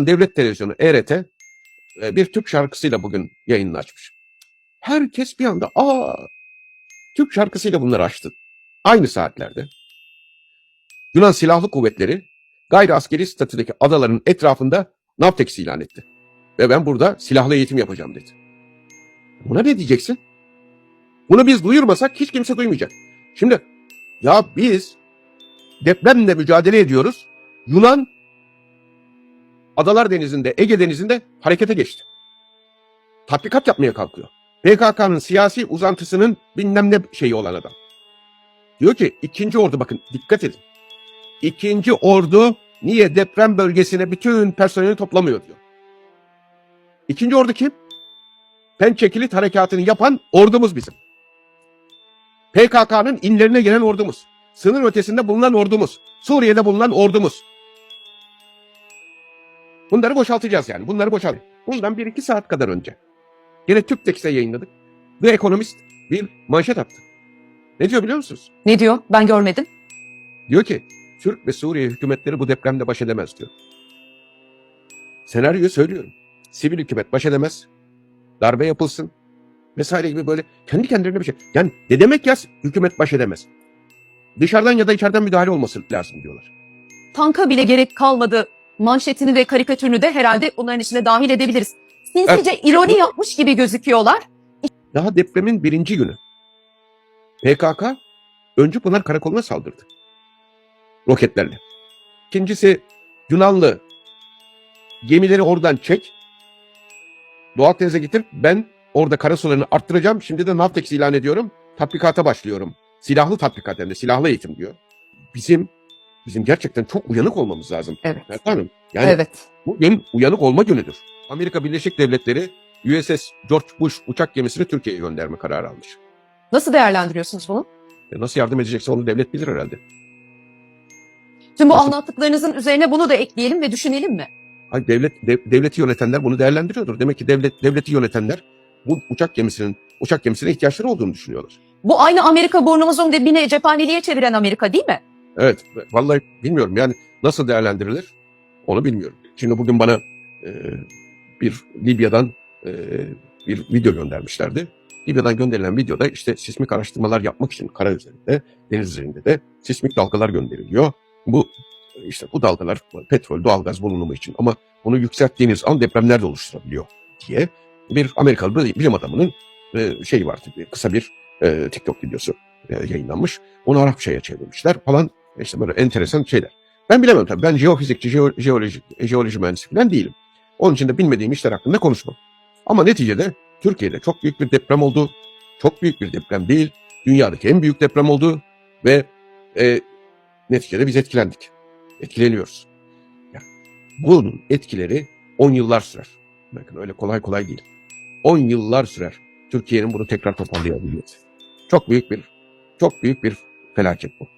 Devlet Televizyonu ERT e, bir Türk şarkısıyla bugün yayınını açmış. Herkes bir anda aa Türk şarkısıyla bunları açtı. Aynı saatlerde Yunan Silahlı Kuvvetleri gayri askeri statüdeki adaların etrafında Navtex ilan etti. Ve ben burada silahlı eğitim yapacağım dedi. Buna ne diyeceksin? Bunu biz duyurmasak hiç kimse duymayacak. Şimdi ya biz depremle mücadele ediyoruz. Yunan Adalar Denizi'nde, Ege Denizi'nde harekete geçti. Tatbikat yapmaya kalkıyor. PKK'nın siyasi uzantısının bilmem ne şeyi olan adam. Diyor ki ikinci ordu bakın dikkat edin. İkinci ordu niye deprem bölgesine bütün personeli toplamıyor diyor. İkinci ordu kim? Pençekilit harekatını yapan ordumuz bizim. PKK'nın inlerine gelen ordumuz. Sınır ötesinde bulunan ordumuz. Suriye'de bulunan ordumuz. Bunları boşaltacağız yani. Bunları boşalt. Bundan bir iki saat kadar önce. Yine Türk'tekse yayınladık. The Economist bir manşet attı. Ne diyor biliyor musunuz? Ne diyor? Ben görmedim. Diyor ki Türk ve Suriye hükümetleri bu depremde baş edemez diyor. Senaryoyu söylüyorum. Sivil hükümet baş edemez. Darbe yapılsın. Vesaire gibi böyle kendi kendilerine bir şey. Yani ne demek ya hükümet baş edemez? Dışarıdan ya da içeriden müdahale olması lazım diyorlar. Tanka bile gerek kalmadı. Manşetini ve karikatürünü de herhalde bunların içine dahil edebiliriz. Sinsice ironi yapmış gibi gözüküyorlar. Daha depremin birinci günü. PKK Öncü Pınar Karakolu'na saldırdı. Roketlerle. İkincisi Yunanlı gemileri oradan çek. Doğu Akdeniz'e getir. Ben orada karasularını arttıracağım. Şimdi de Navtex ilan ediyorum. Tatbikata başlıyorum. Silahlı tatbikat hem de silahlı eğitim diyor. Bizim bizim gerçekten çok uyanık olmamız lazım. Evet. Efendim yani Evet. Bugün uyanık olma günüdür. Amerika Birleşik Devletleri USS George Bush uçak gemisini Türkiye'ye gönderme kararı almış. Nasıl değerlendiriyorsunuz bunu? E nasıl yardım edecekse onu devlet bilir herhalde. Tüm bu Nasıl? anlattıklarınızın üzerine bunu da ekleyelim ve düşünelim mi? Hayır devlet dev- devleti yönetenler bunu değerlendiriyordur. Demek ki devlet devleti yönetenler bu uçak gemisinin uçak gemisine ihtiyaçları olduğunu düşünüyorlar. Bu aynı Amerika burnumuzun dibine cephaneliğe çeviren Amerika değil mi? Evet vallahi bilmiyorum yani nasıl değerlendirilir onu bilmiyorum. Şimdi bugün bana e, bir Libya'dan e, bir video göndermişlerdi. Libya'dan gönderilen videoda işte sismik araştırmalar yapmak için kara üzerinde, deniz üzerinde de sismik dalgalar gönderiliyor. Bu işte bu dalgalar petrol, doğalgaz bulunumu için ama onu yükselttiğiniz an depremler de oluşturabiliyor diye bir Amerikalı bilim adamının e, şeyi vardı. Kısa bir e, TikTok videosu e, yayınlanmış. Onu Arapçaya çevirmişler falan. İşte böyle enteresan şeyler. Ben bilemem tabii. Ben jeofizikçi, jeo- jeoloji, jeoloji mühendisi falan değilim. Onun için de bilmediğim işler hakkında konuşmam. Ama neticede Türkiye'de çok büyük bir deprem oldu. Çok büyük bir deprem değil. Dünyadaki en büyük deprem oldu. Ve e, neticede biz etkilendik. Etkileniyoruz. Yani bunun etkileri 10 yıllar sürer. Bakın öyle kolay kolay değil. 10 yıllar sürer. Türkiye'nin bunu tekrar toparlayabilmesi. Çok büyük bir çok büyük bir felaket bu.